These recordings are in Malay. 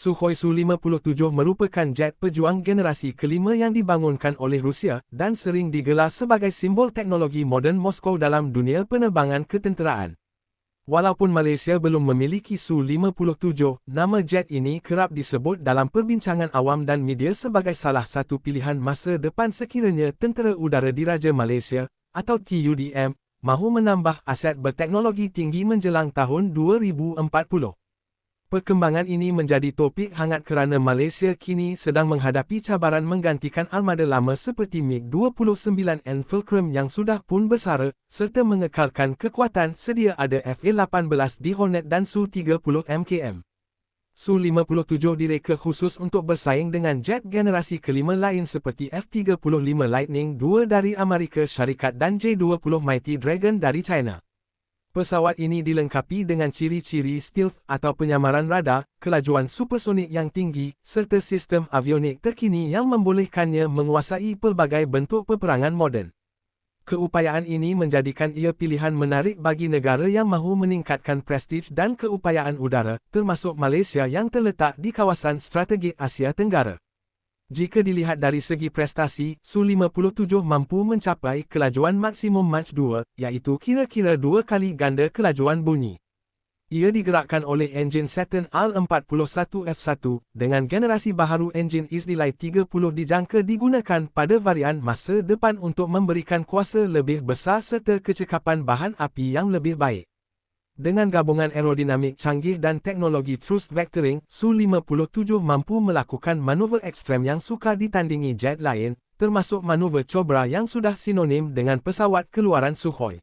Sukhoi Su-57 merupakan jet pejuang generasi kelima yang dibangunkan oleh Rusia dan sering digelar sebagai simbol teknologi moden Moskow dalam dunia penerbangan ketenteraan. Walaupun Malaysia belum memiliki Su-57, nama jet ini kerap disebut dalam perbincangan awam dan media sebagai salah satu pilihan masa depan sekiranya Tentera Udara Diraja Malaysia atau TUDM mahu menambah aset berteknologi tinggi menjelang tahun 2040. Perkembangan ini menjadi topik hangat kerana Malaysia kini sedang menghadapi cabaran menggantikan armada lama seperti MiG-29N Fulcrum yang sudah pun bersara, serta mengekalkan kekuatan sedia ada FA-18 di Hornet dan Su-30 MKM. Su-57 direka khusus untuk bersaing dengan jet generasi kelima lain seperti F-35 Lightning II dari Amerika Syarikat dan J-20 Mighty Dragon dari China. Pesawat ini dilengkapi dengan ciri-ciri stealth atau penyamaran radar, kelajuan supersonik yang tinggi, serta sistem avionik terkini yang membolehkannya menguasai pelbagai bentuk peperangan moden. Keupayaan ini menjadikan ia pilihan menarik bagi negara yang mahu meningkatkan prestij dan keupayaan udara, termasuk Malaysia yang terletak di kawasan strategik Asia Tenggara. Jika dilihat dari segi prestasi, Su-57 mampu mencapai kelajuan maksimum Mach 2, iaitu kira-kira dua kali ganda kelajuan bunyi. Ia digerakkan oleh enjin Saturn R41F1 dengan generasi baharu enjin Isdelay 30 dijangka digunakan pada varian masa depan untuk memberikan kuasa lebih besar serta kecekapan bahan api yang lebih baik. Dengan gabungan aerodinamik canggih dan teknologi thrust vectoring, Su-57 mampu melakukan manuver ekstrem yang sukar ditandingi jet lain, termasuk manuver Cobra yang sudah sinonim dengan pesawat keluaran Sukhoi.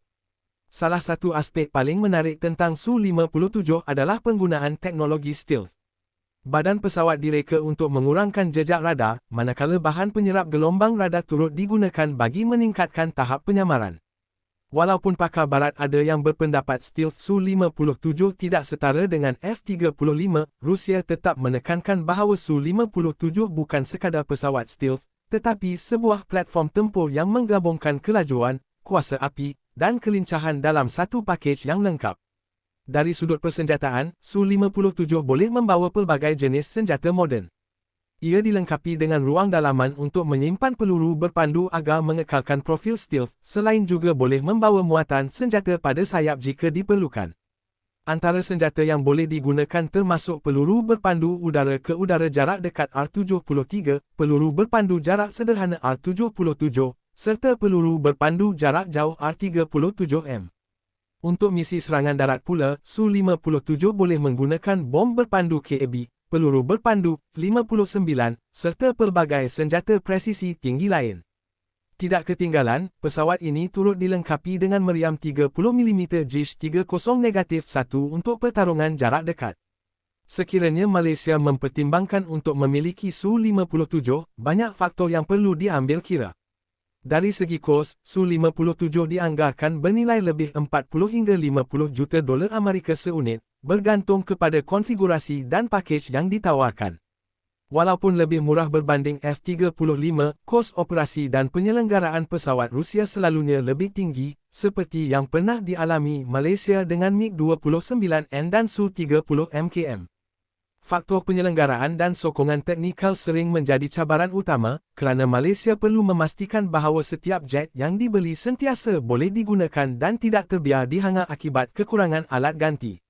Salah satu aspek paling menarik tentang Su-57 adalah penggunaan teknologi stealth. Badan pesawat direka untuk mengurangkan jejak radar, manakala bahan penyerap gelombang radar turut digunakan bagi meningkatkan tahap penyamaran. Walaupun pakar barat ada yang berpendapat Stealth Su-57 tidak setara dengan F-35, Rusia tetap menekankan bahawa Su-57 bukan sekadar pesawat stealth, tetapi sebuah platform tempur yang menggabungkan kelajuan, kuasa api, dan kelincahan dalam satu pakej yang lengkap. Dari sudut persenjataan, Su-57 boleh membawa pelbagai jenis senjata moden. Ia dilengkapi dengan ruang dalaman untuk menyimpan peluru berpandu agar mengekalkan profil stealth, selain juga boleh membawa muatan senjata pada sayap jika diperlukan. Antara senjata yang boleh digunakan termasuk peluru berpandu udara ke udara jarak dekat R-73, peluru berpandu jarak sederhana R-77, serta peluru berpandu jarak jauh R-37M. Untuk misi serangan darat pula, Su-57 boleh menggunakan bom berpandu KAB, peluru berpandu 59 serta pelbagai senjata presisi tinggi lain. Tidak ketinggalan, pesawat ini turut dilengkapi dengan meriam 30mm JIS-30-1 untuk pertarungan jarak dekat. Sekiranya Malaysia mempertimbangkan untuk memiliki Su-57, banyak faktor yang perlu diambil kira. Dari segi kos, Su-57 dianggarkan bernilai lebih 40 hingga 50 juta dolar Amerika seunit, bergantung kepada konfigurasi dan pakej yang ditawarkan. Walaupun lebih murah berbanding F-35, kos operasi dan penyelenggaraan pesawat Rusia selalunya lebih tinggi, seperti yang pernah dialami Malaysia dengan MiG-29N dan Su-30 MKM. Faktor penyelenggaraan dan sokongan teknikal sering menjadi cabaran utama, kerana Malaysia perlu memastikan bahawa setiap jet yang dibeli sentiasa boleh digunakan dan tidak terbiar dihanga akibat kekurangan alat ganti.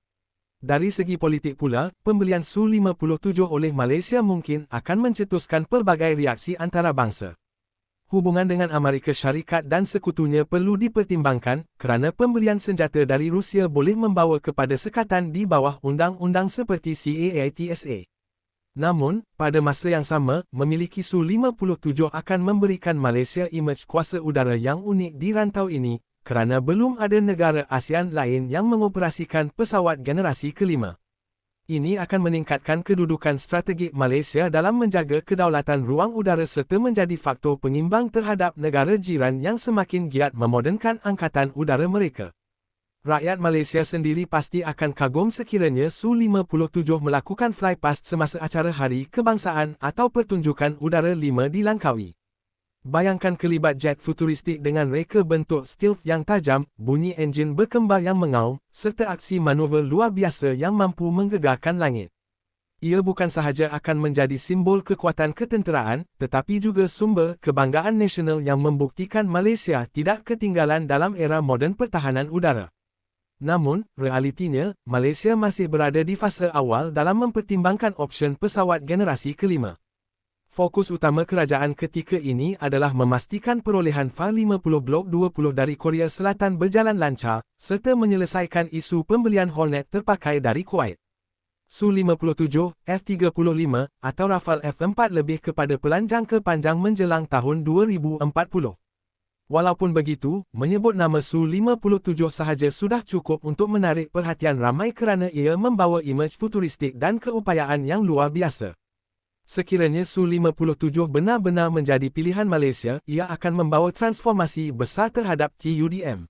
Dari segi politik pula, pembelian Su-57 oleh Malaysia mungkin akan mencetuskan pelbagai reaksi antarabangsa. Hubungan dengan Amerika Syarikat dan sekutunya perlu dipertimbangkan kerana pembelian senjata dari Rusia boleh membawa kepada sekatan di bawah undang-undang seperti CAATSA. Namun, pada masa yang sama, memiliki Su-57 akan memberikan Malaysia imej kuasa udara yang unik di rantau ini, kerana belum ada negara ASEAN lain yang mengoperasikan pesawat generasi kelima. Ini akan meningkatkan kedudukan strategik Malaysia dalam menjaga kedaulatan ruang udara serta menjadi faktor pengimbang terhadap negara jiran yang semakin giat memodernkan angkatan udara mereka. Rakyat Malaysia sendiri pasti akan kagum sekiranya Su-57 melakukan flypast semasa acara Hari Kebangsaan atau pertunjukan udara 5 di Langkawi. Bayangkan kelibat jet futuristik dengan reka bentuk stealth yang tajam, bunyi enjin berkembar yang mengaum, serta aksi manuver luar biasa yang mampu menggegarkan langit. Ia bukan sahaja akan menjadi simbol kekuatan ketenteraan, tetapi juga sumber kebanggaan nasional yang membuktikan Malaysia tidak ketinggalan dalam era moden pertahanan udara. Namun, realitinya, Malaysia masih berada di fasa awal dalam mempertimbangkan option pesawat generasi kelima. Fokus utama kerajaan ketika ini adalah memastikan perolehan FA-50 Blok 20 dari Korea Selatan berjalan lancar, serta menyelesaikan isu pembelian Hornet terpakai dari Kuwait. Su-57, F-35, atau Rafale F-4 lebih kepada pelan jangka panjang menjelang tahun 2040. Walaupun begitu, menyebut nama Su-57 sahaja sudah cukup untuk menarik perhatian ramai kerana ia membawa imej futuristik dan keupayaan yang luar biasa. Sekiranya Su-57 benar-benar menjadi pilihan Malaysia, ia akan membawa transformasi besar terhadap TUDM.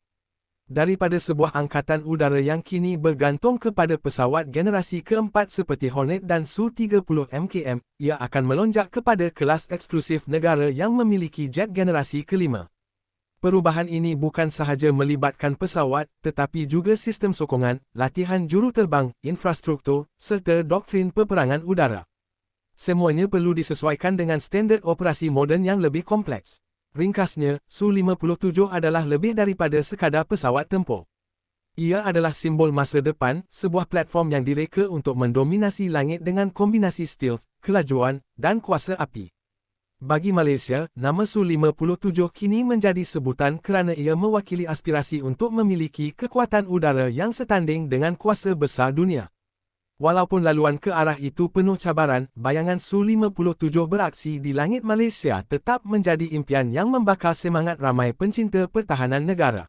Daripada sebuah angkatan udara yang kini bergantung kepada pesawat generasi keempat seperti Hornet dan Su-30 MKM, ia akan melonjak kepada kelas eksklusif negara yang memiliki jet generasi kelima. Perubahan ini bukan sahaja melibatkan pesawat, tetapi juga sistem sokongan, latihan juruterbang, infrastruktur, serta doktrin peperangan udara. Semuanya perlu disesuaikan dengan standard operasi moden yang lebih kompleks. Ringkasnya, Su-57 adalah lebih daripada sekadar pesawat tempur. Ia adalah simbol masa depan, sebuah platform yang direka untuk mendominasi langit dengan kombinasi stealth, kelajuan, dan kuasa api. Bagi Malaysia, nama Su-57 kini menjadi sebutan kerana ia mewakili aspirasi untuk memiliki kekuatan udara yang setanding dengan kuasa besar dunia. Walaupun laluan ke arah itu penuh cabaran, bayangan Su-57 beraksi di langit Malaysia tetap menjadi impian yang membakar semangat ramai pencinta pertahanan negara.